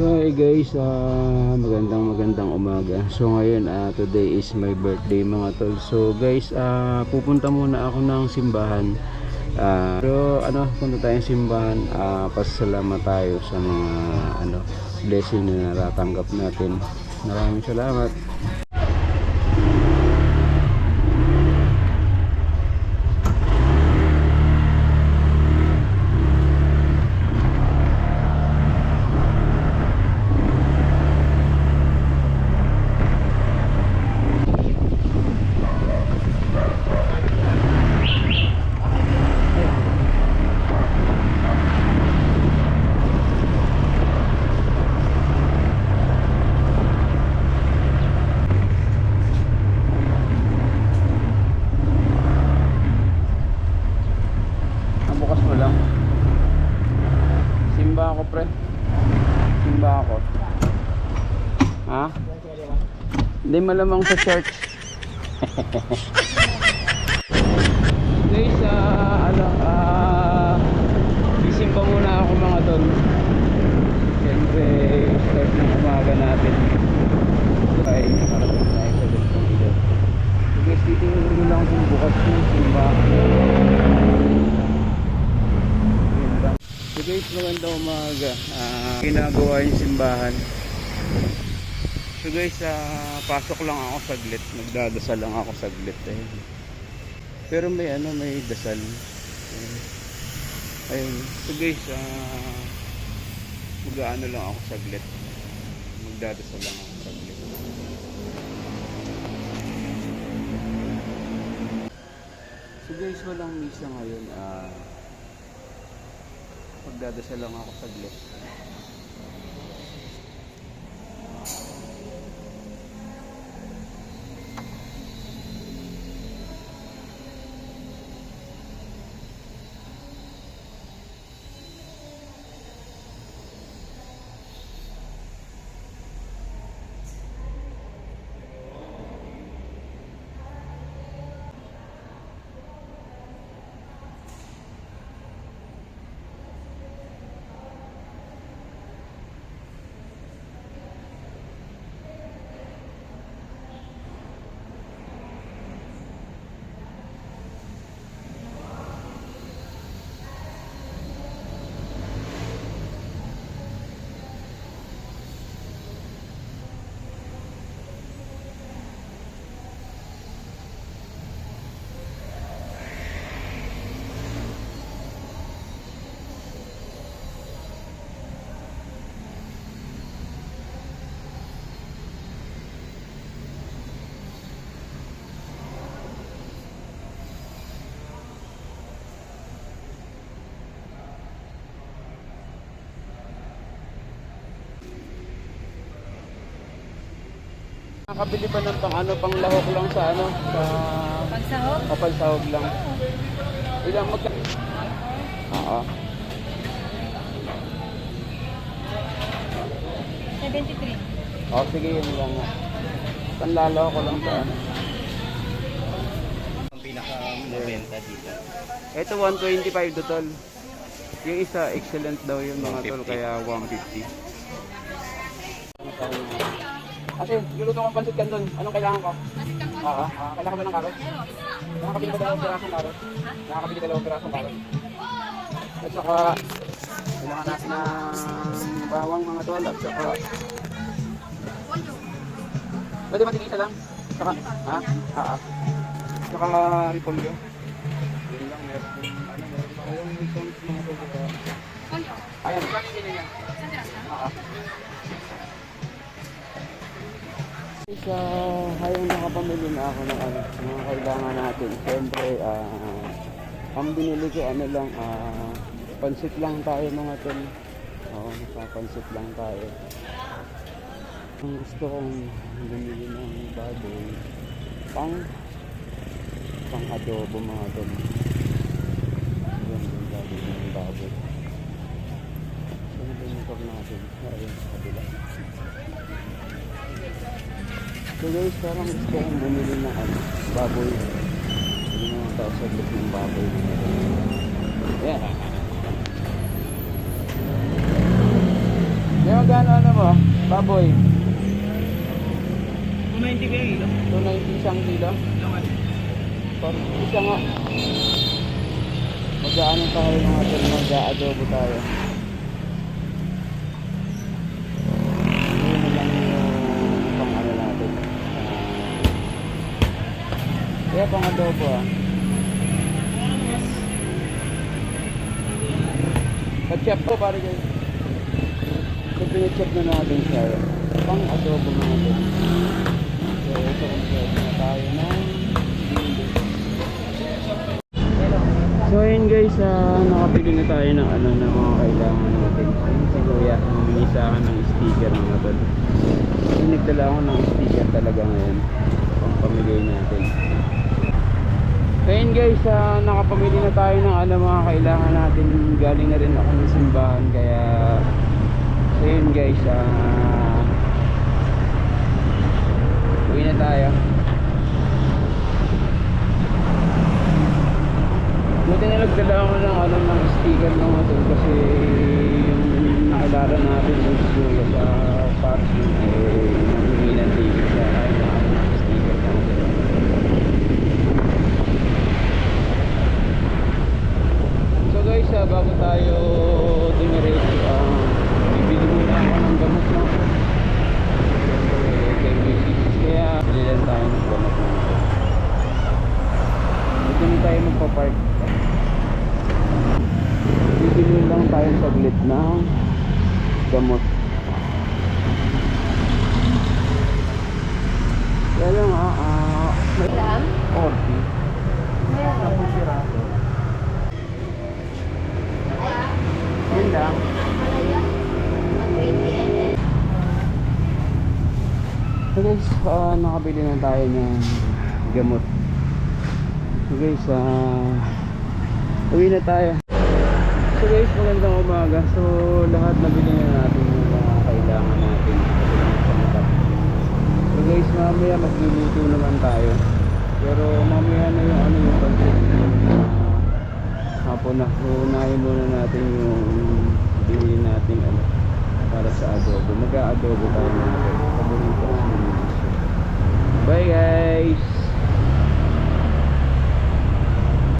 So hey guys, ah, magandang magandang umaga. So ngayon, ah, today is my birthday mga tol. So guys, ah, pupunta muna ako ng simbahan. Ah, pero ano, punta tayong simbahan. Ah, pasalamat tayo sa mga ano, blessing na natatanggap natin. Maraming salamat. Bukas mo lang. Simba ako, pre. Simba ako. Ha? Hindi malamang sa church. Guys, ah, ano, ah, sisimba muna ako mga tol. Siyempre, start ng umaga natin. Ay, nakarating tayo sa Lutong Ilog. So guys, dito yung lang kung bukas yung simba. So guys, magandang umaga. Ah, ginagawa yung simbahan. So guys, ah, pasok lang ako saglit. Nagdadasal lang ako saglit. Eh. Pero may ano, may dasal. Ayun. Ayun. So guys, ah, mag-ano lang ako saglit. Magdadasal lang ako saglit. So guys, walang misa ngayon. Ah, magdadasal lang ako saglit. Nakabili ba ng pang ano, pang lahok lang sa ano, sa Pagsahog? kapal sahog lang. Ilang magka... Oo. 73. Oh, sige yun lang. Panlalo ko lang sa ano. Ang pinakamabenta dito. Ito 125 do tol. Yung isa excellent daw yung mga tol 150. kaya 150. Ate, luluto kong pansit canton. Anong kailangan ko? Oo. Ah, kailangan ba ng karot? Nakakabili ba dalawang pirasong karot? Nakakabili dalawang pirasong karot. At saka, kailangan natin ng bawang mga tol at saka Pwede ba tigisa lang? Saka, ha? Ah, ah. Saka repolyo. Yun lang, meron. Ano, meron pa kayong isang mga tol. Ayan, kami din niya. Ah, ah. Sa hayang nakapamili na ako ng ano, mga kailangan natin. Siyempre, ah, ang binili ko ano lang, ah, pansit lang tayo mga tol. Oo, nakapansit lang tayo. Ang gusto kong bumili ng baboy, pang pang adobo mga tol. Yan yung baboy ng baboy. So, yung natin. Ayun, kabila. So guys, parang gusto kong bumili ng ano, baboy. Hindi naman tayo sa look ng baboy. Yan. Kaya magkano ano mo? baboy. 290 kaya kilo? 290 isang kilo. Laman. Parang isa nga. Mag-ano tayo mga tol, mag-adobo tayo. Yun na lang yung pang ano natin. Ah, kaya pang adobo ah. Pag-chop ko pare guys. So pinachop na natin siya. Pang adobo mga tol. So ito kung na tayo ng So ayun guys, ah, nakabili na tayo ng ano ng mga kailangan natin. Ayun si Kuya, humingi sa akin ng sticker mga tol. Ayun, nagdala ako ng sticker talaga ngayon. Pang pamigay natin. So guys, ah, nakapamili na tayo ng ano mga kailangan natin. Galing na rin ako ng simbahan kaya so guys, ah, uwi na tayo. Buti na nagdala ako ng ano ng sticker ng motor kasi yung nakilala natin yung suya sa parking eh nangyay ng ticket siya ay na ano ng sticker ng motor. So guys, ah, dumiretso, ah, bibili muna ako ng gamot ng Siyempre, kay Mrs. Kaya, bili lang tayo ng gamot ng Dito na tayo magpa-park. Bibili lang tayo saglit ng gamot. Kaya lang ah, ah, may Saan? 40. Tapos sirato. Lang. So guys, ah, nakabili na tayo ng gamot. So guys, ah, uwi na tayo. So guys, magandang umaga. So lahat nabili na natin yung mga kailangan natin. So guys, mamaya magluluto naman tayo. Pero mamaya na yung ano yung uh, una, unahin muna natin yung binili natin ano, para sa adobo. Mag-aadobo tayo ng paborito bye guys!